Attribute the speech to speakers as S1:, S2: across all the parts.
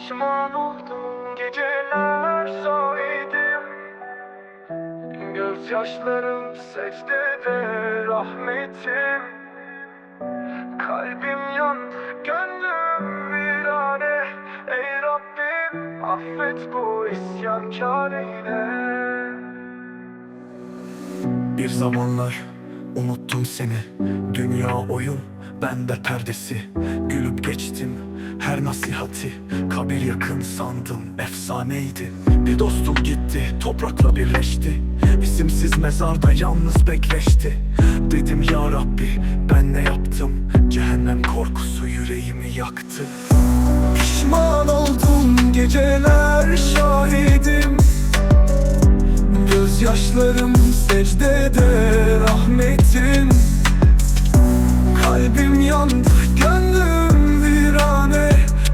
S1: Pişman oldum geceler şahidim Gözyaşlarım secdede rahmetim. Kalbim yandı, gönlüm virane. Ey Rabbim affet bu isyankar eyle.
S2: Bir zamanlar unuttum seni. Dünya oyun ben de perdesi Gülüp geçtim. Her nasihati Kabir yakın sandım. Efsaneydi. Bir dostum gitti toprakla birleşti. İsimsiz mezarda yalnız bekleşti. Dedim ya Rabbi ben ne yaptım? Cehennem korkusu yüreğimi yaktı. Pişman oldum geceler şahidim. Gözyaşlarım secdede Yandı, gönlüm virane.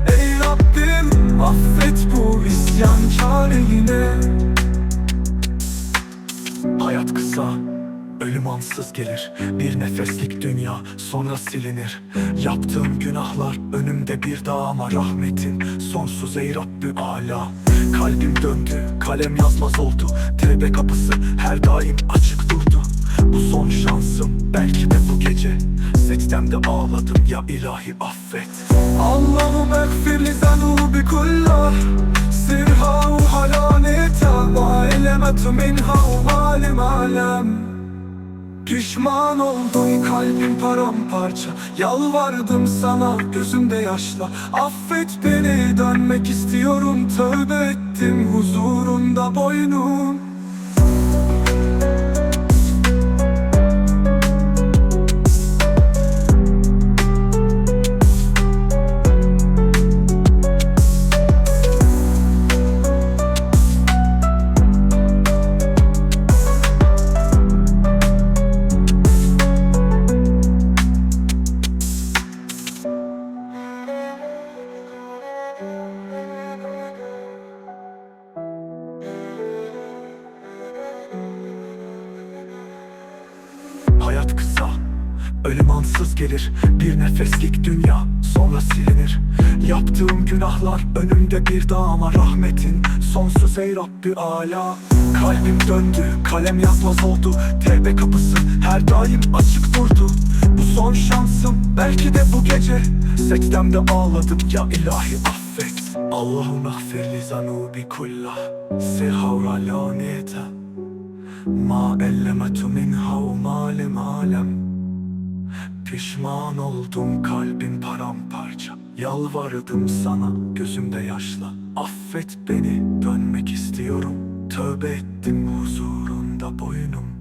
S2: Ey Rabbim affet bu isyankar yine Hayat kısa, ölüm ansız gelir. Bir nefeslik dünya sonra silinir. Yaptığım günahlar önümde bir dağ ama rahmetin Sonsuz ey Rabbi ala. Kalbim döndü, kalem yazmaz oldu. Tevbe kapısı her daim açık durdu Bu son şansım belki de bu gece. Secdemde ağladım ya ilahi affet. Allahum ekfir li zanubi kullah Sirha u halaneta Ve elemetu minha u malim alem. Pişman oldum kalbim paramparça. Yalvardım sana gözümde yaşla. Affet beni dönmek istiyorum Tövbe ettim. Huzurunda boynum Hayat kısa, ölüm ansız gelir. Bir nefeslik dünya sonra silinir. Yaptığım günahlar önümde bir dağ ama rahmetin Sonsuz ey Rabbi ala Kalbim döndü, kalem yazmaz oldu. Tevbe kapısı her daim açık durdu. Bu son şansım belki de bu gece. Secdemde ağladım ya ilahi affet. Allahümme gfirli zanubi kullah. Sehavra lanete Ma ellemetu minha ve malim alem Pişman oldum kalbim paramparça. Yalvardım sana gözümde yaşla. Affet beni dönmek istiyorum. Tövbe ettim huzurunda boynum